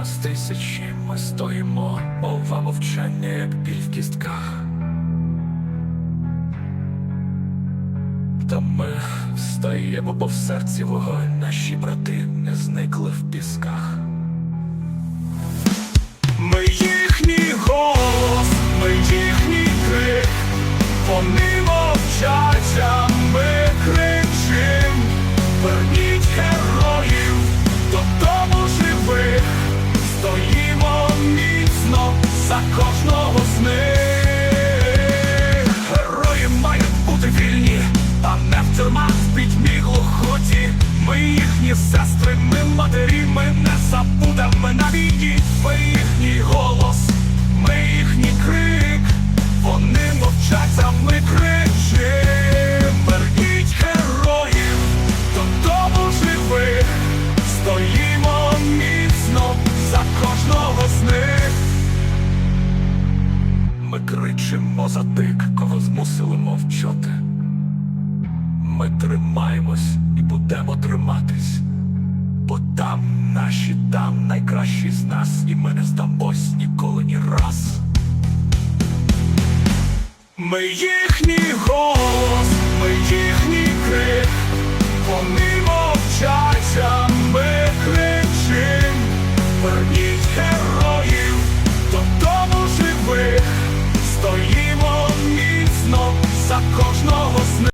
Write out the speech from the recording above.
нас тисячі, ми стоїмо, мова мовчання, як біль в кістках. Та ми встаємо, бо в серці вогонь, наші брати не зникли в пісках. Ми їхній голос, ми їхній крик, вони з. Герої мають бути вільні, а не в тюрмах в пітьмі глухоті. Ми їхні сестри, ми матері, ми не забудемо кричимо за тих, кого змусили мовчати. Ми тримаємось і будемо триматись, бо там наші, там найкращі з нас, і ми не здамось ніколи ні раз. Ми їхній голос,